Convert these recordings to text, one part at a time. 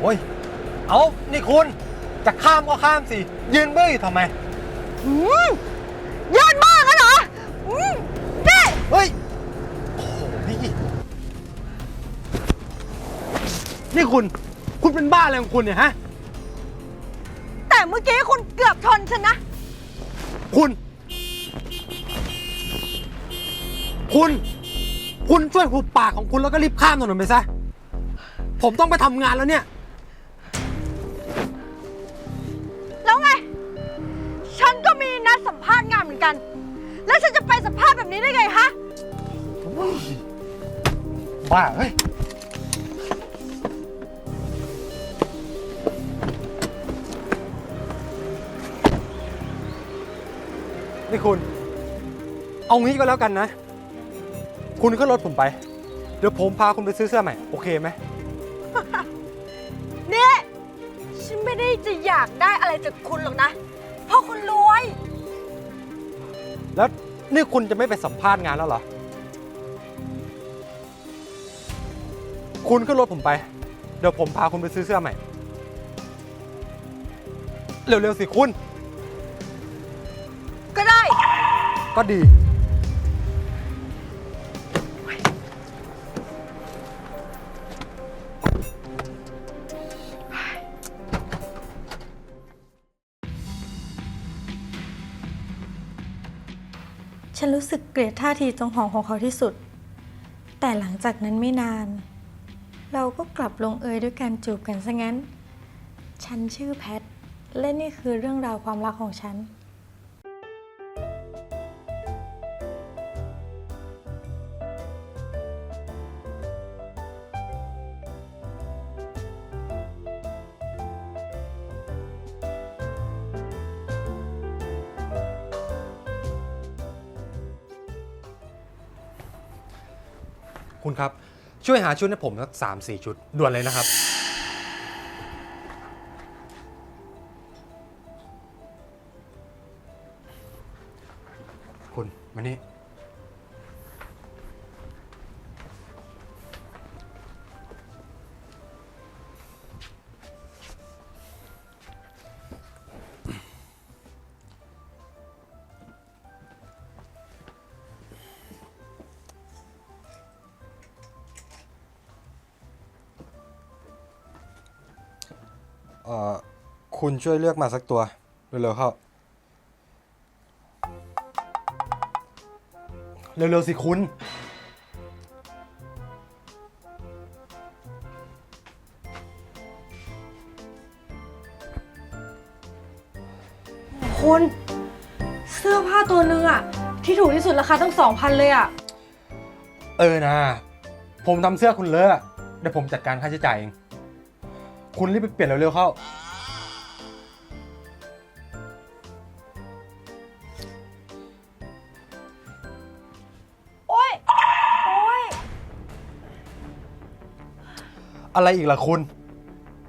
โอ้ย เอานี่คุณ จะข้ามก็ข้ามสิ ยืนเบื่ออยู่ทำไม อืมยอดมากอะเหรออืมนี่เฮ้ย โอ้โหนี่นี่คุณ คุณเป็นบ้าอะไรของคุณเนี่ยฮะ แต่เมื่อกี้คุณเกือบชนฉันนะ คุณ คุณ คุณช่วยหุบปากของคุณแล้วก็รีบข้ามถนนไปซะ ผมต้องไปทำงานแล้วเนี่ย แล้วไง ฉันก็มีนัดสัมภาษณ์งานเหมือนกัน แล้วฉันจะไปสัมภาษณ์แบบนี้ได้ไงฮะ บ้าเฮ้ย นี่คุณ เอางี้ก็แล้วกันนะ คุณก็รถผมไป เดี๋ยวผมพาคุณไปซื้อเสื้อใหม่ โอเคไหมนี่ฉันไม่ได้จะอยากได้อะไรจากคุณหรอกนะ เพราะคุณรวย แล้วนี่คุณจะไม่ไปสัมภาษณ์งานแล้วเหรอ คุณขึ้นรถผมไป เดี๋ยวผมพาคุณไปซื้อเสื้อใหม่ เร็วๆสิคุณ ก็ดี ฉันรู้สึกเกลียดท่าทีจงหองของเขาที่สุด แต่หลังจากนั้นไม่นาน เราก็กลับลงเอยด้วยการจูบกันซะงั้น ฉันชื่อแพท และนี่คือเรื่องราวความรักของฉัน คุณครับ ช่วยหาชุดให้ผมสักสามสี่ชุดด่วนเลยนะครับ คุณมานี่ คุณช่วยเลือกมาสักตัวเร็วๆเข้าเร็วๆสิคุณ คุณเสื้อผ้าตัวนึงอะที่ถูกที่สุดราคาตั้งสองพันเลยอะเออนะ ผมทำเสื้อคุณเลอะเดี๋ยวผมจัดการค่าใช้จ่ายเอง คุณรีบไปเปลี่ยนเร็วๆเข้า อะไรอีกล่ะคุณ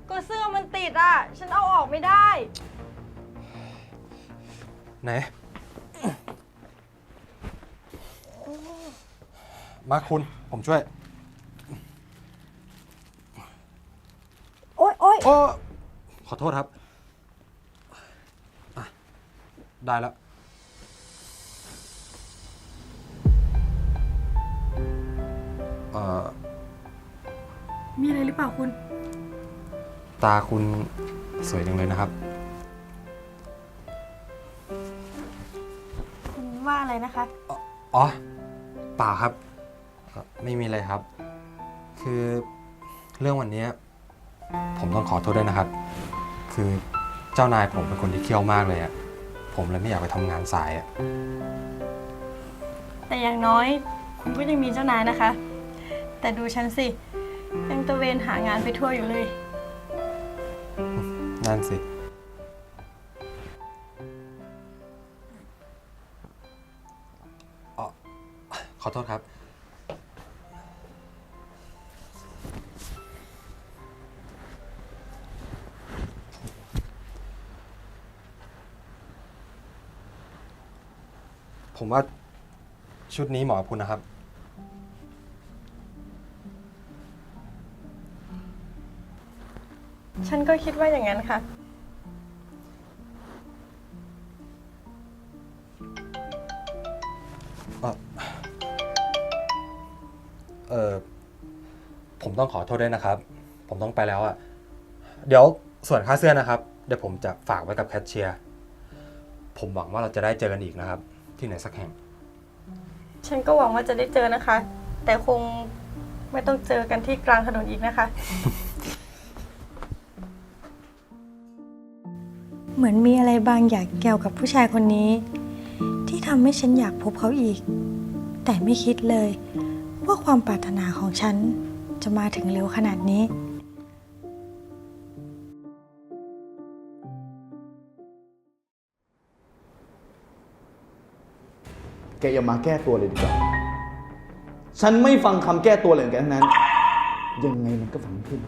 ก็เสื้อมันติดอะ ฉันเอาออกไม่ได้ ไหน มาคุณผมช่วย โอ๊ยโอ๊ยโอ้ขอโทษครับอะได้แล้ว เอ่อ มีอะไรหรือเปล่าคุณ ตาคุณสวยจังเลยนะครับ คุณว่าอะไรนะคะ อ๋อเปล่าครับเอ่อไม่มีอะไรครับ คือเรื่องวันเนี้ยผมต้องขอโทษด้วยนะครับ คือเจ้านายผมเป็นคนที่เคี่ยวมากเลยอะผมเลยไม่อยากไปทำงานสายอะแต่อย่างน้อย คุณก็ยังมีเจ้านายนะคะ แต่ดูฉันสิ ยังตะเวนหางานไปทั่วอยู่เลย นั่นสิ อ๋อ ขอโทษครับ ผมว่าชุดนี้เหมาะกับคุณนะครับ ฉันก็คิดว่าอย่างนั้นค่ะเออผมต้องขอโทษด้วยนะครับ ผมต้องไปแล้วอะเดี๋ยวส่วนค่าเสื้อนะครับ เดี๋ยวผมจะฝากไว้กับแคชเชียร์ ผมหวังว่าเราจะได้เจอกันอีกนะครับ ที่ไหนสักแห่ง ฉันก็หวังว่าจะได้เจอนะคะ แต่คงไม่ต้องเจอกันที่กลางถนนอีกนะคะ เหมือนมีอะไรบางอย่างเกี่ยวกับผู้ชายคนนี้ ที่ทำให้ฉันอยากพบเขาอีก แต่ไม่คิดเลย ว่าความปรารถนาของฉันจะมาถึงเร็วขนาดนี้ แกอย่ามาแก้ตัวเลยดีกว่า ฉันไม่ฟังคำแก้ตัวเลยแกทั้งนั้น ยังไงมันก็ฟังขึ้น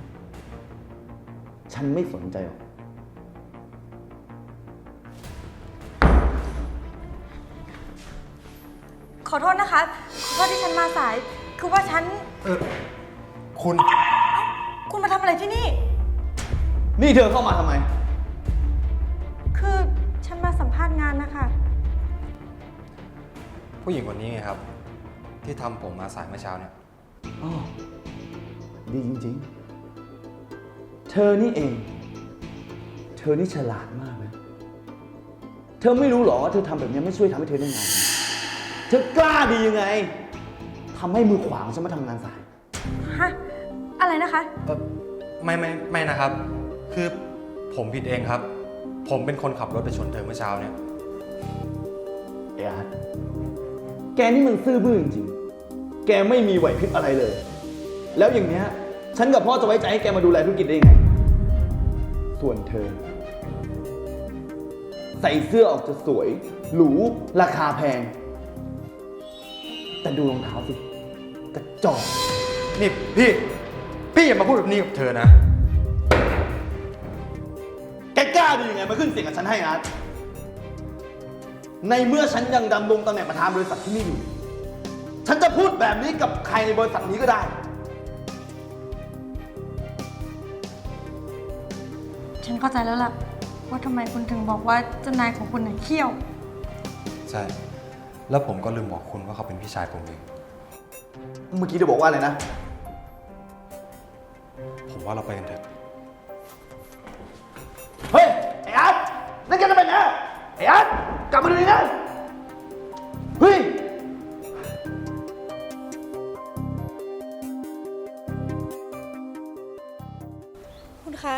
ฉันไม่สนใจหรอก ขอโทษนะคะ ขอโทษที่ฉันมาสาย คือว่าฉัน เออคุณ คุณมาทำอะไรที่นี่ นี่เธอเข้ามาทำไม คือฉันมาสัมภาษณ์งานนะคะ ผู้หญิงคนนี้ไงครับ ที่ทำผมมาสายเมื่อเช้าเนี่ยอ๋อดีจริงๆ เธอนี่เอง เธอนี่ฉลาดมากนะ เธอไม่รู้หรอว่าเธอทำแบบนี้ไม่ช่วยทำให้เธอได้งาน เธอกล้าดียังไงทำให้มือขวาของฉันมาทำงานสาย ฮะ อะไรนะคะ เออไม่ไม่ไม่นะครับ คือผมผิดเองครับ ผมเป็นคนขับรถไปชนเธอเมื่อเช้าเนี่ย ไอ้อาร์ตแกนี่มันซื่อบื้อจริงๆ แกไม่มีไหวพริบอะไรเลย แล้วอย่างเนี้ย ฉันกับพ่อจะไว้ใจให้แกมาดูแลธุรกิจได้ยังไง ส่วนเธอ ใส่เสื้อออกจะสวย หรู ราคาแพง แต่ดูรองเท้าสิกระจอกนี่พี่ พี่อย่ามาพูดแบบนี้กับเธอนะ แกกล้าดียังไงมาขึ้นเสียงกับฉันให้อาร์ตในเมื่อฉันยังดำรงตำแหน่งประธานบริษัทที่นี่อยู่ ฉันจะพูดแบบนี้กับใครในบริษัทนี้ก็ได้ ฉันเข้าใจแล้วล่ะ ว่าทำไมคุณถึงบอกว่าเจ้านายของคุณน่ะเขี้ยว ใช่ แล้วผมก็ลืมบอกคุณว่าเขาเป็นพี่ชายผมเอง เมื่อกี้เธอบอกว่าอะไรนะ ผมว่าเราไปกันเถอะ เฮ้ย ไอ้อาร์ตนั่นแกจะไปไหนอะไอ้อาร์ตกลับมาดูนี่นะเฮ้ย คุณคะ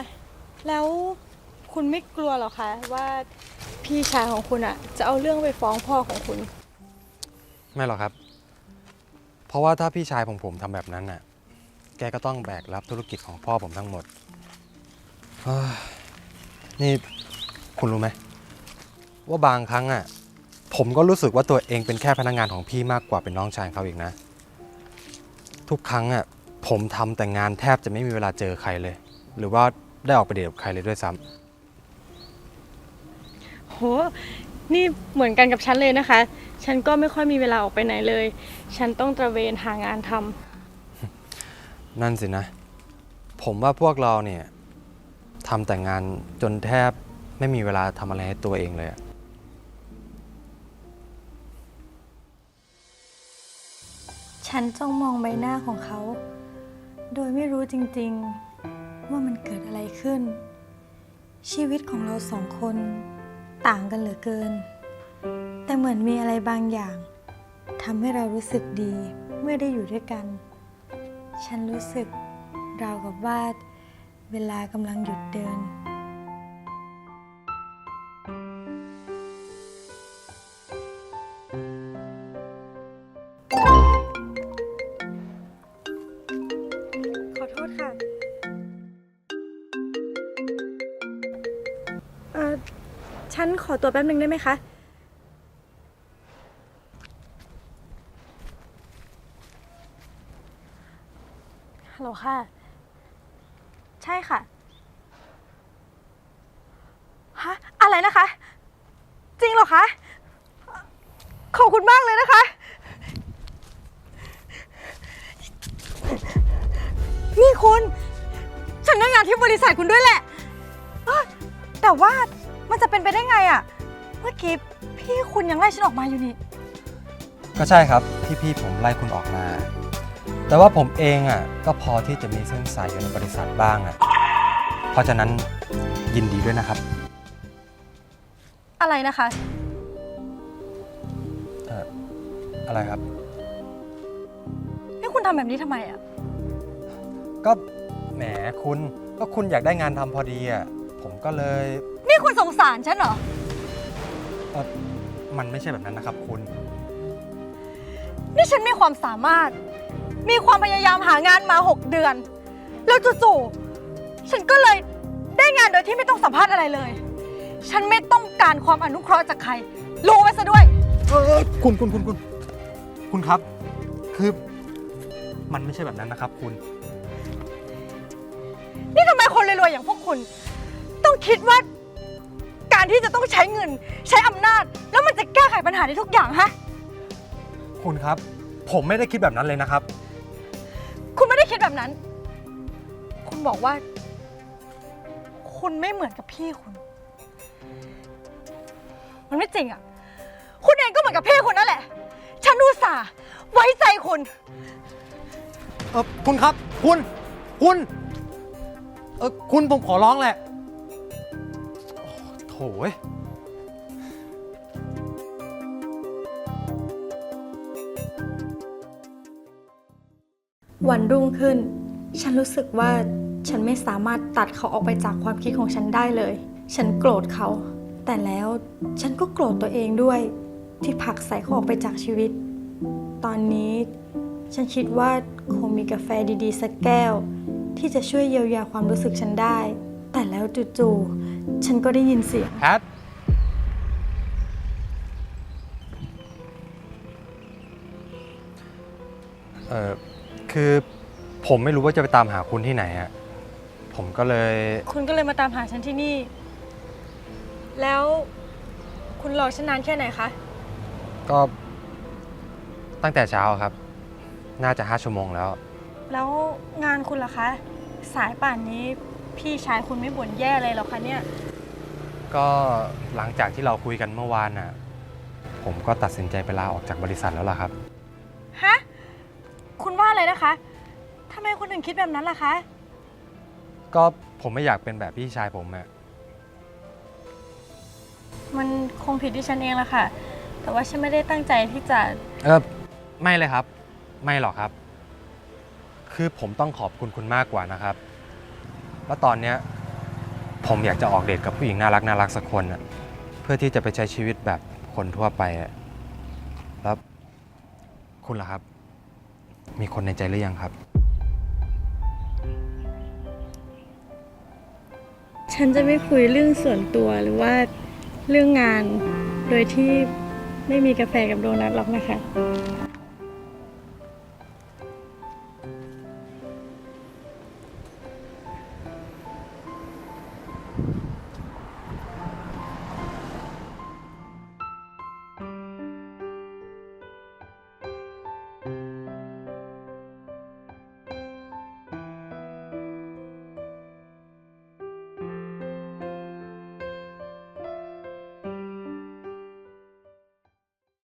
แล้วคุณไม่กลัวหรอคะว่าพี่ชายของคุณอะจะเอาเรื่องไปฟ้องพ่อของคุณ ไม่หรอกครับ เพราะว่าถ้าพี่ชายของผมทำแบบนั้นน่ะ แกก็ต้องแบกรับธุรกิจของพ่อผมทั้งหมดเฮ้ยนี่คุณรู้ไหมว่าบางครั้งอะผมก็รู้สึกว่าตัวเองเป็นแค่พนักงานของพี่มากกว่าเป็นน้องชายเขาอีกนะ ทุกครั้งอะผมทำแต่งานแทบจะไม่มีเวลาเจอใครเลย หรือว่าได้ออกไปเดทกับใครเลยด้วยซ้ำ โห นี่เหมือนกันกับฉันเลยนะคะ ฉันก็ไม่ค่อยมีเวลาออกไปไหนเลย ฉันต้องตระเวนหางานทำนั่นสินะ ผมว่าพวกเราเนี่ยทำแต่งงานจนแทบไม่มีเวลาทำอะไรให้ตัวเองเลยอะฉันจ้องมองใบหน้าของเขา โดยไม่รู้จริงๆ ว่ามันเกิดอะไรขึ้น ชีวิตของเราสองคน ต่างกันเหลือเกิน แต่เหมือนมีอะไรบางอย่างทำให้เรารู้สึกดีเมื่อได้อยู่ด้วยกัน ฉันรู้สึกราวกับว่าเวลากำลังหยุดเดิน ขอโทษค่ะ ฉันขอตัวแป๊บหนึ่งได้ไหมคะ ฮัลโหลค่ะ ใช่ค่ะ ฮะ อะไรนะคะ จริงเหรอคะ ขอบคุณมากเลยนะคะ นี่คุณ ฉันได้งานที่บริษัทคุณด้วยแหละเอ้อแต่ว่า มันจะเป็นไปได้ไงอะเมื่อกี้พี่คุณยังไล่ฉันออกมาอยู่นี่ ก็ใช่ครับที่พี่ผมไล่คุณออกมา แต่ว่าผมเองอะก็พอที่จะมีเส้นสายอยู่ในบริษัทบ้างอะ เพราะฉะนั้นยินดีด้วยนะครับอะไรนะคะ เอ่ออะไรครับ นี่คุณทำแบบนี้ทำไมอะก็แหมคุณก็คุณอยากได้งานทำพอดีอะผมก็เลย นี่คุณสงสารฉันเหรอ เอ่อมันไม่ใช่แบบนั้นนะครับคุณ นี่ฉันมีความสามารถ มีความพยายามหางานมา 6 เดือน แล้วจู่ๆ ฉันก็เลยได้งานโดยที่ไม่ต้องสัมภาษณ์อะไรเลย ฉันไม่ต้องการความอนุเคราะห์จากใคร รู้ไว้ซะด้วยเออคุณคุณคุณคุณ คุณครับ คือ มันไม่ใช่แบบนั้นนะครับ คุณ นี่ทำไมคนรวยๆอย่างพวกคุณ ต้องคิดว่า การที่จะต้องใช้เงิน ใช้อำนาจ แล้วมันจะแก้ไขปัญหาได้ทุกอย่างฮะ คุณครับ ผมไม่ได้คิดแบบนั้นเลยนะครับ คุณไม่ได้คิดแบบนั้น คุณบอกว่า คุณไม่เหมือนกับพี่คุณ มันไม่จริงอะ คุณเองก็เหมือนกับพี่คุณนั่นแหละ ฉันอุตส่าห์ไว้ใจคุณ เออคุณครับ คุณ คุณ เออคุณผมขอร้องแหละ โถว้ยวันรุ่งขึ้น ฉันรู้สึกว่าฉันไม่สามารถตัดเขาออกไปจากความคิดของฉันได้เลย ฉันโกรธเขา แต่แล้วฉันก็โกรธตัวเองด้วย ที่ผลักใส่เขาออกไปจากชีวิต ตอนนี้ฉันคิดว่าคงมีกาแฟดีๆ สักแก้ว ที่จะช่วยเยียวยาความรู้สึกฉันได้ แต่แล้วจู่ๆ ฉันก็ได้ยินเสียง แพท เออคือผมไม่รู้ว่าจะไปตามหาคุณที่ไหนอะผมก็เลย คุณก็เลยมาตามหาฉันที่นี่ แล้วคุณรอฉันนานแค่ไหนคะ ก็ตั้งแต่เช้าครับ น่าจะห้าชั่วโมงแล้ว แล้วงานคุณล่ะคะ สายป่านนี้ พี่ชายคุณไม่บ่นแย่เลยหรอคะเนี่ย ก็หลังจากที่เราคุยกันเมื่อวานน่ะ ผมก็ตัดสินใจไปลาออกจากบริษัทแล้วล่ะครับ ฮะ คุณว่าอะไรนะคะทำไมคุณถึงคิดแบบนั้นล่ะคะ ก็ผมไม่อยากเป็นแบบพี่ชายผมอะมันคงผิดที่ฉันเองละค่ะ แต่ว่าฉันไม่ได้ตั้งใจที่จะ เออไม่เลยครับ ไม่หรอกครับ คือผมต้องขอบคุณคุณมากกว่านะครับ แล้วตอนเนี้ยผมอยากจะออกเดทกับผู้หญิงน่ารักน่ารักสักคนอะเพื่อที่จะไปใช้ชีวิตแบบคนทั่วไปอะแล้วคุณล่ะครับ มีคนในใจหรือยังครับ ฉันจะไม่คุยเรื่องส่วนตัวหรือว่าเรื่องงานโดยที่ไม่มีกาแฟกับโดนัทหรอกนะคะ